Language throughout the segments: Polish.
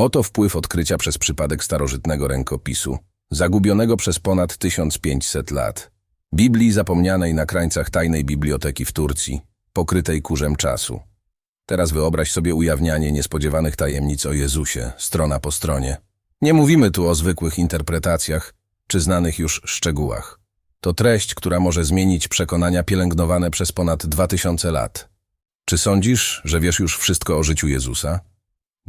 Oto wpływ odkrycia przez przypadek starożytnego rękopisu, zagubionego przez ponad 1500 lat. Biblii zapomnianej na krańcach tajnej biblioteki w Turcji, pokrytej kurzem czasu. Teraz wyobraź sobie ujawnianie niespodziewanych tajemnic o Jezusie, strona po stronie. Nie mówimy tu o zwykłych interpretacjach czy znanych już szczegółach. To treść, która może zmienić przekonania pielęgnowane przez ponad 2000 lat. Czy sądzisz, że wiesz już wszystko o życiu Jezusa?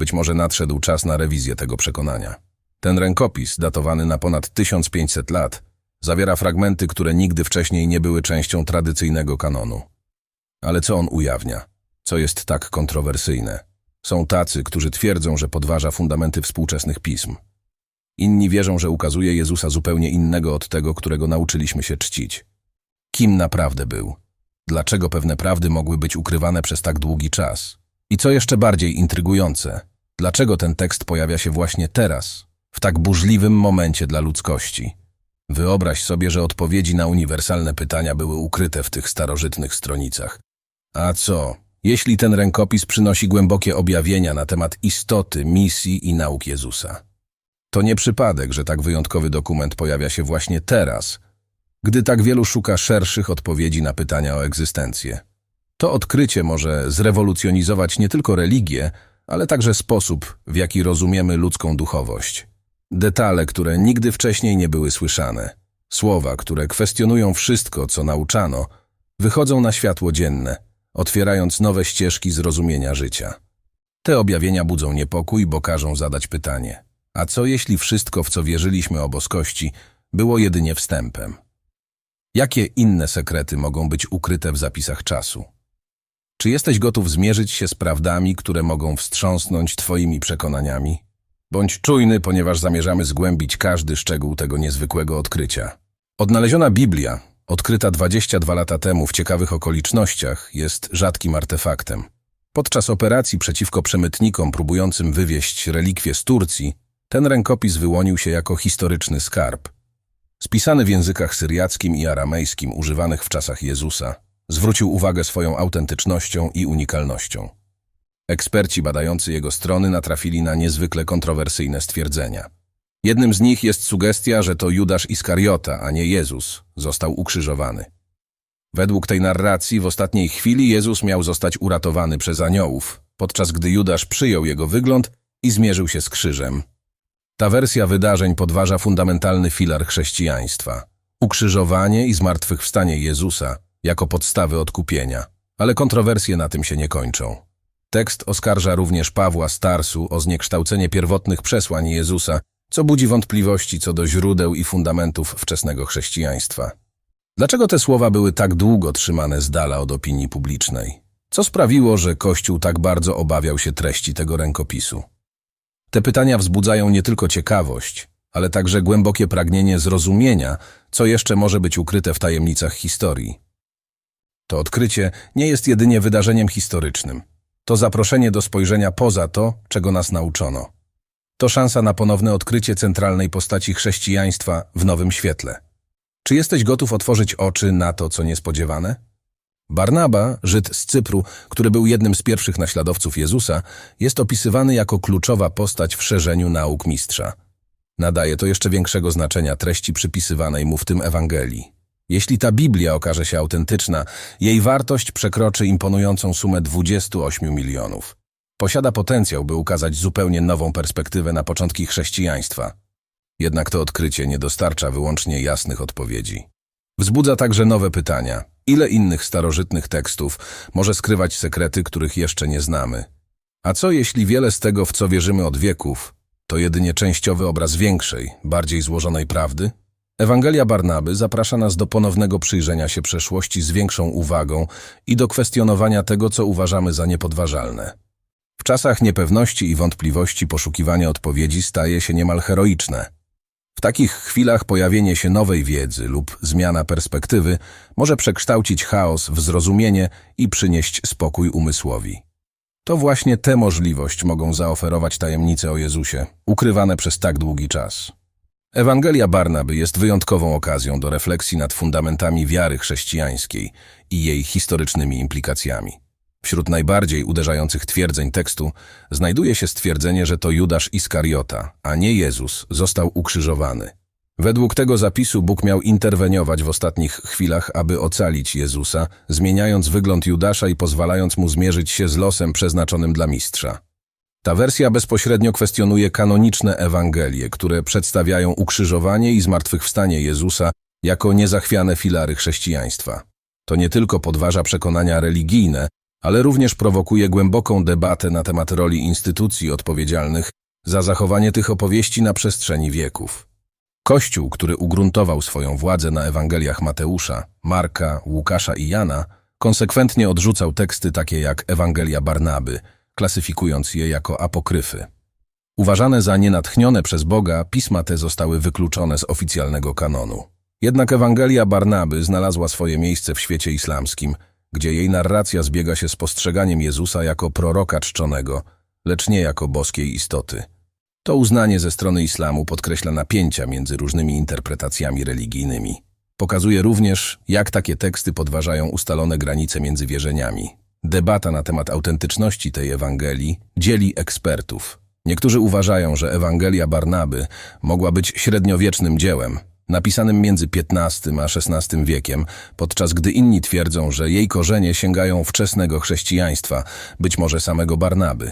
Być może nadszedł czas na rewizję tego przekonania. Ten rękopis, datowany na ponad 1500 lat, zawiera fragmenty, które nigdy wcześniej nie były częścią tradycyjnego kanonu. Ale co on ujawnia? Co jest tak kontrowersyjne? Są tacy, którzy twierdzą, że podważa fundamenty współczesnych pism. Inni wierzą, że ukazuje Jezusa zupełnie innego od tego, którego nauczyliśmy się czcić. Kim naprawdę był? Dlaczego pewne prawdy mogły być ukrywane przez tak długi czas? I co jeszcze bardziej intrygujące, dlaczego ten tekst pojawia się właśnie teraz, w tak burzliwym momencie dla ludzkości? Wyobraź sobie, że odpowiedzi na uniwersalne pytania były ukryte w tych starożytnych stronicach. A co, jeśli ten rękopis przynosi głębokie objawienia na temat istoty, misji i nauk Jezusa? To nie przypadek, że tak wyjątkowy dokument pojawia się właśnie teraz, gdy tak wielu szuka szerszych odpowiedzi na pytania o egzystencję. To odkrycie może zrewolucjonizować nie tylko religię, ale także sposób, w jaki rozumiemy ludzką duchowość. Detale, które nigdy wcześniej nie były słyszane, słowa, które kwestionują wszystko, co nauczano, wychodzą na światło dzienne, otwierając nowe ścieżki zrozumienia życia. Te objawienia budzą niepokój, bo każą zadać pytanie – a co jeśli wszystko, w co wierzyliśmy o boskości, było jedynie wstępem? Jakie inne sekrety mogą być ukryte w zapisach czasu? Czy jesteś gotów zmierzyć się z prawdami, które mogą wstrząsnąć Twoimi przekonaniami? Bądź czujny, ponieważ zamierzamy zgłębić każdy szczegół tego niezwykłego odkrycia. Odnaleziona Biblia, odkryta 22 lata temu w ciekawych okolicznościach, jest rzadkim artefaktem. Podczas operacji przeciwko przemytnikom próbującym wywieźć relikwie z Turcji, ten rękopis wyłonił się jako historyczny skarb. Spisany w językach syriackim i aramejskim używanych w czasach Jezusa, zwrócił uwagę swoją autentycznością i unikalnością. Eksperci badający jego strony natrafili na niezwykle kontrowersyjne stwierdzenia. Jednym z nich jest sugestia, że to Judasz Iskariota, a nie Jezus, został ukrzyżowany. Według tej narracji w ostatniej chwili Jezus miał zostać uratowany przez aniołów, podczas gdy Judasz przyjął jego wygląd i zmierzył się z krzyżem, ta wersja wydarzeń podważa fundamentalny filar chrześcijaństwa ukrzyżowanie i zmartwychwstanie Jezusa jako podstawy odkupienia. Ale kontrowersje na tym się nie kończą. Tekst oskarża również Pawła Starsu o zniekształcenie pierwotnych przesłań Jezusa, co budzi wątpliwości co do źródeł i fundamentów wczesnego chrześcijaństwa. Dlaczego te słowa były tak długo trzymane z dala od opinii publicznej? Co sprawiło, że Kościół tak bardzo obawiał się treści tego rękopisu? Te pytania wzbudzają nie tylko ciekawość, ale także głębokie pragnienie zrozumienia, co jeszcze może być ukryte w tajemnicach historii. To odkrycie nie jest jedynie wydarzeniem historycznym. To zaproszenie do spojrzenia poza to, czego nas nauczono. To szansa na ponowne odkrycie centralnej postaci chrześcijaństwa w nowym świetle. Czy jesteś gotów otworzyć oczy na to, co niespodziewane? Barnaba, Żyd z Cypru, który był jednym z pierwszych naśladowców Jezusa, jest opisywany jako kluczowa postać w szerzeniu nauk mistrza. Nadaje to jeszcze większego znaczenia treści przypisywanej mu w tym Ewangelii. Jeśli ta Biblia okaże się autentyczna, jej wartość przekroczy imponującą sumę 28 milionów. Posiada potencjał, by ukazać zupełnie nową perspektywę na początki chrześcijaństwa. Jednak to odkrycie nie dostarcza wyłącznie jasnych odpowiedzi. Wzbudza także nowe pytania. Ile innych starożytnych tekstów może skrywać sekrety, których jeszcze nie znamy? A co jeśli wiele z tego, w co wierzymy od wieków, to jedynie częściowy obraz większej, bardziej złożonej prawdy? Ewangelia Barnaby zaprasza nas do ponownego przyjrzenia się przeszłości z większą uwagą i do kwestionowania tego, co uważamy za niepodważalne. W czasach niepewności i wątpliwości poszukiwanie odpowiedzi staje się niemal heroiczne – w takich chwilach pojawienie się nowej wiedzy lub zmiana perspektywy może przekształcić chaos w zrozumienie i przynieść spokój umysłowi. To właśnie tę możliwość mogą zaoferować tajemnice o Jezusie, ukrywane przez tak długi czas. Ewangelia Barnaby jest wyjątkową okazją do refleksji nad fundamentami wiary chrześcijańskiej i jej historycznymi implikacjami. Wśród najbardziej uderzających twierdzeń tekstu znajduje się stwierdzenie, że to Judasz Iskariota, a nie Jezus, został ukrzyżowany. Według tego zapisu Bóg miał interweniować w ostatnich chwilach, aby ocalić Jezusa, zmieniając wygląd Judasza i pozwalając mu zmierzyć się z losem przeznaczonym dla mistrza. Ta wersja bezpośrednio kwestionuje kanoniczne Ewangelie, które przedstawiają ukrzyżowanie i zmartwychwstanie Jezusa jako niezachwiane filary chrześcijaństwa. To nie tylko podważa przekonania religijne, ale również prowokuje głęboką debatę na temat roli instytucji odpowiedzialnych za zachowanie tych opowieści na przestrzeni wieków. Kościół, który ugruntował swoją władzę na Ewangeliach Mateusza, Marka, Łukasza i Jana, konsekwentnie odrzucał teksty takie jak Ewangelia Barnaby, klasyfikując je jako apokryfy. Uważane za nienatchnione przez Boga, pisma te zostały wykluczone z oficjalnego kanonu. Jednak Ewangelia Barnaby znalazła swoje miejsce w świecie islamskim, gdzie jej narracja zbiega się z postrzeganiem Jezusa jako proroka czczonego, lecz nie jako boskiej istoty. To uznanie ze strony islamu podkreśla napięcia między różnymi interpretacjami religijnymi. Pokazuje również, jak takie teksty podważają ustalone granice między wierzeniami. Debata na temat autentyczności tej Ewangelii dzieli ekspertów. Niektórzy uważają, że Ewangelia Barnaby mogła być średniowiecznym dziełem, napisanym między XV a XVI wiekiem, podczas gdy inni twierdzą, że jej korzenie sięgają wczesnego chrześcijaństwa, być może samego Barnaby.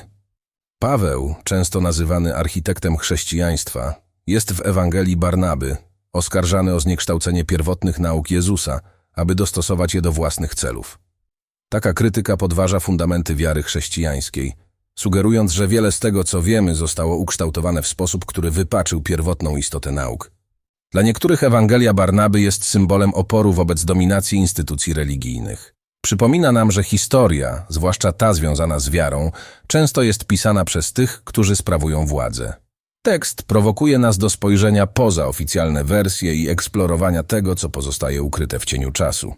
Paweł, często nazywany architektem chrześcijaństwa, jest w Ewangelii Barnaby, oskarżany o zniekształcenie pierwotnych nauk Jezusa, aby dostosować je do własnych celów. Taka krytyka podważa fundamenty wiary chrześcijańskiej, sugerując, że wiele z tego, co wiemy, zostało ukształtowane w sposób, który wypaczył pierwotną istotę nauk. Dla niektórych Ewangelia Barnaby jest symbolem oporu wobec dominacji instytucji religijnych. Przypomina nam, że historia, zwłaszcza ta związana z wiarą, często jest pisana przez tych, którzy sprawują władzę. Tekst prowokuje nas do spojrzenia poza oficjalne wersje i eksplorowania tego, co pozostaje ukryte w cieniu czasu.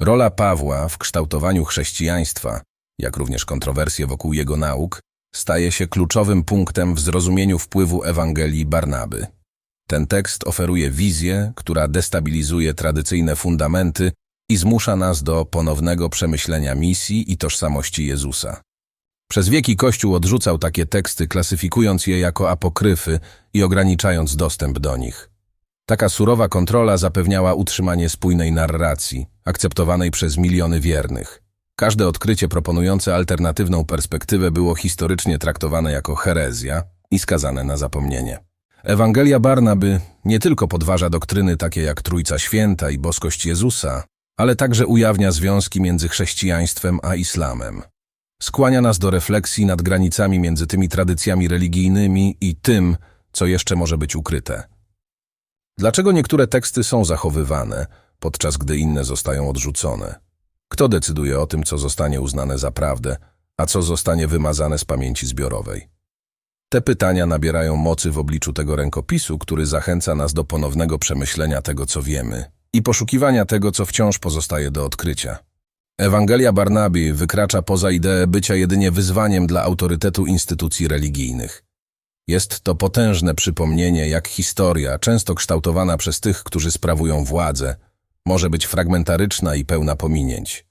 Rola Pawła w kształtowaniu chrześcijaństwa, jak również kontrowersje wokół jego nauk, staje się kluczowym punktem w zrozumieniu wpływu Ewangelii Barnaby. Ten tekst oferuje wizję, która destabilizuje tradycyjne fundamenty i zmusza nas do ponownego przemyślenia misji i tożsamości Jezusa. Przez wieki Kościół odrzucał takie teksty, klasyfikując je jako apokryfy i ograniczając dostęp do nich. Taka surowa kontrola zapewniała utrzymanie spójnej narracji, akceptowanej przez miliony wiernych. Każde odkrycie proponujące alternatywną perspektywę było historycznie traktowane jako herezja i skazane na zapomnienie. Ewangelia Barnaby nie tylko podważa doktryny takie jak Trójca Święta i boskość Jezusa, ale także ujawnia związki między chrześcijaństwem a islamem. Skłania nas do refleksji nad granicami między tymi tradycjami religijnymi i tym, co jeszcze może być ukryte. Dlaczego niektóre teksty są zachowywane, podczas gdy inne zostają odrzucone? Kto decyduje o tym, co zostanie uznane za prawdę, a co zostanie wymazane z pamięci zbiorowej? Te pytania nabierają mocy w obliczu tego rękopisu, który zachęca nas do ponownego przemyślenia tego, co wiemy i poszukiwania tego, co wciąż pozostaje do odkrycia. Ewangelia Barnaby wykracza poza ideę bycia jedynie wyzwaniem dla autorytetu instytucji religijnych. Jest to potężne przypomnienie, jak historia, często kształtowana przez tych, którzy sprawują władzę, może być fragmentaryczna i pełna pominięć.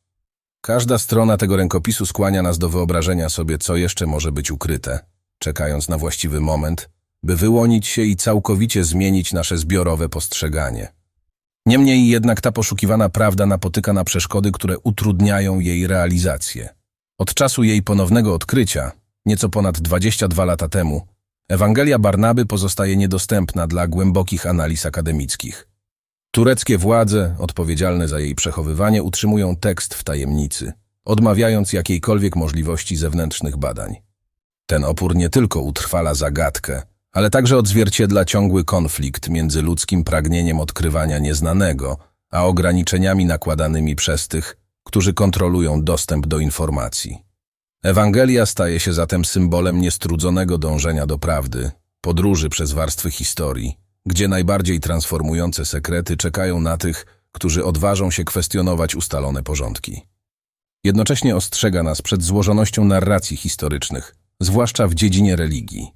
Każda strona tego rękopisu skłania nas do wyobrażenia sobie, co jeszcze może być ukryte, czekając na właściwy moment, by wyłonić się i całkowicie zmienić nasze zbiorowe postrzeganie. Niemniej jednak ta poszukiwana prawda napotyka na przeszkody, które utrudniają jej realizację. Od czasu jej ponownego odkrycia, nieco ponad 22 lata temu, Ewangelia Barnaby pozostaje niedostępna dla głębokich analiz akademickich. Tureckie władze, odpowiedzialne za jej przechowywanie, utrzymują tekst w tajemnicy, odmawiając jakiejkolwiek możliwości zewnętrznych badań. Ten opór nie tylko utrwala zagadkę, ale także odzwierciedla ciągły konflikt między ludzkim pragnieniem odkrywania nieznanego, a ograniczeniami nakładanymi przez tych, którzy kontrolują dostęp do informacji. Ewangelia staje się zatem symbolem niestrudzonego dążenia do prawdy, podróży przez warstwy historii, gdzie najbardziej transformujące sekrety czekają na tych, którzy odważą się kwestionować ustalone porządki. Jednocześnie ostrzega nas przed złożonością narracji historycznych, zwłaszcza w dziedzinie religii.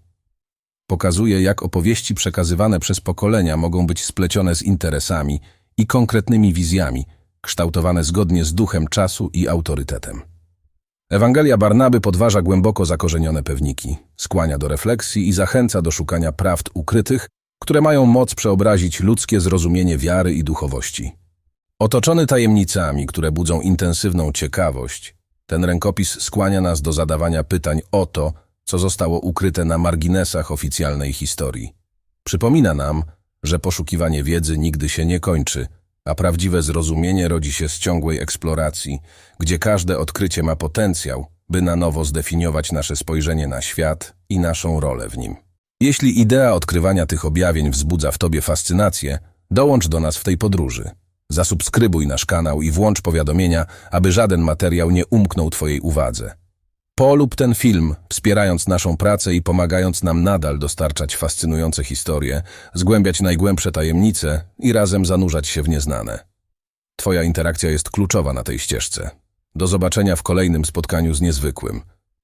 Pokazuje, jak opowieści przekazywane przez pokolenia mogą być splecione z interesami i konkretnymi wizjami, kształtowane zgodnie z duchem czasu i autorytetem. Ewangelia Barnaby podważa głęboko zakorzenione pewniki, skłania do refleksji i zachęca do szukania prawd ukrytych, które mają moc przeobrazić ludzkie zrozumienie wiary i duchowości. Otoczony tajemnicami, które budzą intensywną ciekawość, ten rękopis skłania nas do zadawania pytań o to, co zostało ukryte na marginesach oficjalnej historii. Przypomina nam, że poszukiwanie wiedzy nigdy się nie kończy, a prawdziwe zrozumienie rodzi się z ciągłej eksploracji, gdzie każde odkrycie ma potencjał, by na nowo zdefiniować nasze spojrzenie na świat i naszą rolę w nim. Jeśli idea odkrywania tych objawień wzbudza w Tobie fascynację, dołącz do nas w tej podróży. Zasubskrybuj nasz kanał i włącz powiadomienia, aby żaden materiał nie umknął Twojej uwadze. Polub ten film, wspierając naszą pracę i pomagając nam nadal dostarczać fascynujące historie, zgłębiać najgłębsze tajemnice i razem zanurzać się w nieznane. Twoja interakcja jest kluczowa na tej ścieżce. Do zobaczenia w kolejnym spotkaniu z niezwykłym.